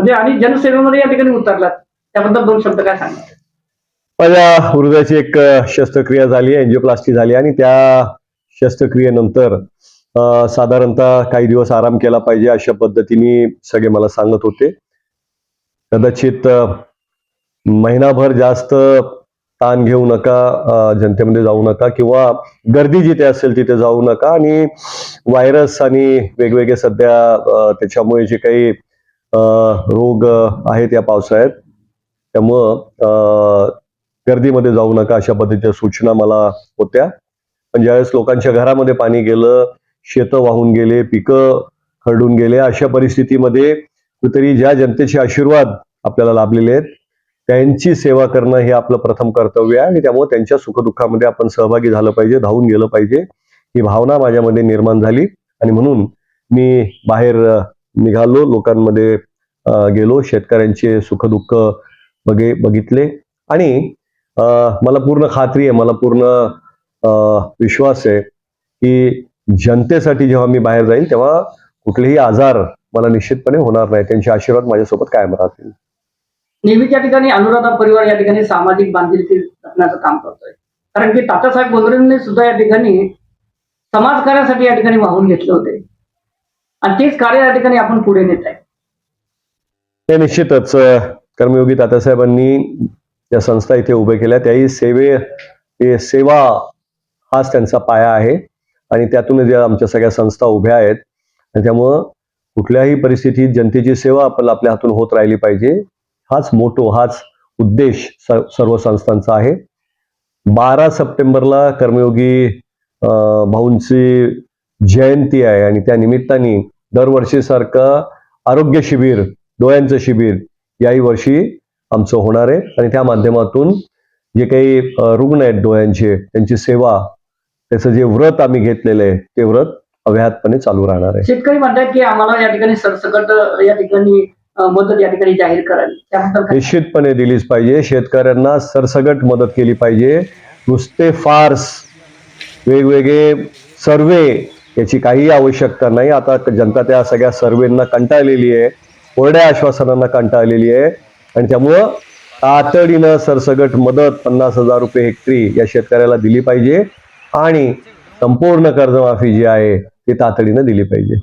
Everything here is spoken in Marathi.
म्हणजे आणि जनसेवेमध्ये या ठिकाणी उतरलात. त्याबद्दल दोन शब्द काय सांगणार? माझ्या हृदयाची एक शस्त्रक्रिया झाली एन्जिओप्लास्टी झाली आणि त्या शस्त्रक्रियेनंतर साधारणतः काही दिवस आराम केला पाहिजे अशा पद्धतीने सगळे मला सांगत होते. कदाचित महिनाभर जास्त ताण घेऊ नका जनतेमध्ये जाऊ नका किंवा गर्दी जिथे असेल तिथे जाऊ नका आणि व्हायरस आणि वेगवेगळे सध्या त्याच्यामुळे जे काही रोग आहेत या पावसाळ्यात. त्यामुळं अ, गर्दीमध्ये जाऊ नका अशा पद्धतीच्या सूचना मला होत्या. पण ज्यावेळेस लोकांच्या घरामध्ये पाणी गेलं शेतं वाहून गेले पिकं खरडून गेले अशा परिस्थितीमध्ये कुठेतरी ज्या जनतेचे आशीर्वाद आपल्याला लाभलेले आहेत त्यांची सेवा करणं हे आपलं प्रथम कर्तव्य आहे आणि त्यामुळे त्यांच्या सुखदुःखामध्ये आपण सहभागी झालं पाहिजे धावून गेलं पाहिजे. ही भावना माझ्यामध्ये निर्माण झाली आणि म्हणून मी बाहेर निघालो लोकांमध्ये गेलो शेतकऱ्यांचे सुखदुःख बघे बघितले. आणि मला पूर्ण खात्री आहे मला पूर्ण विश्वास आहे की जनतेसाठी जेव्हा मी बाहेर जाईल तेव्हा कुठलेही आजार मला निश्चितपणे होणार नाही. त्यांचे आशीर्वाद माझ्यासोबत कायम राहतील. नेहमीच्या ठिकाणी अनुराधा परिवार या ठिकाणी सामाजिक बांधिलकी जपण्याचं काम करतोय. कारण की तात्यासाहेब गोंधळेंनी सुद्धा या ठिकाणी समाजकार्यासाठी या ठिकाणी वाहून घेतले होते. आणि तेच कार्य या ठिकाणी आपण पुढे नेत आहे. निश्चितच कर्मयोगी तात्यासाहेबांनी ज्या संस्था इथे उभे केल्या त्याही सेवे सेवा हाच त्यांचा पाया आहे. आणि त्यातूनच ज्या आमच्या सगळ्या संस्था उभ्या आहेत त्यामुळं कुठल्याही परिस्थितीत जनतेची सेवा आपण आपल्या हातून होत राहिली पाहिजे हाच मोठो हाच उद्देश सर्व संस्थांचा आहे. बारा सप्टेंबरला कर्मयोगी भाऊंची जयंती आहे आणि त्या निमित्ताने दरवर्षीसारखं आरोग्य शिबिर डोळ्यांचं शिबिर याही वर्षी आमचं होणार आहे. आणि त्या माध्यमातून जे काही रुग्ण आहेत डोळ्यांचे त्यांची सेवा त्याचं जे व्रत आम्ही घेतलेलं आहे ते व्रत अव्याहतपणे चालू राहणार आहे. शेतकरी म्हणतात की आम्हाला या ठिकाणी सरसकट या ठिकाणी मदत या ठिकाणी जाहीर करावी. निश्चितपणे दिलीच पाहिजे. शेतकऱ्यांना सरसगट मदत केली पाहिजे. नुसते फार्स वेगवेगळे सर्वे याची काही आवश्यकता नाही. आता जनता त्या सगळ्या सर्वेंना कंटाळलेली आहे. कोरड्या आश्वासनांना कंटाळलेली आहे. आणि त्यामुळं तातडीनं सरसगट मदत पन्नास हजार रुपये हेक्टरी या शेतकऱ्याला दिली पाहिजे. आणि संपूर्ण कर्जमाफी जी आहे ती तातडीनं दिली पाहिजे.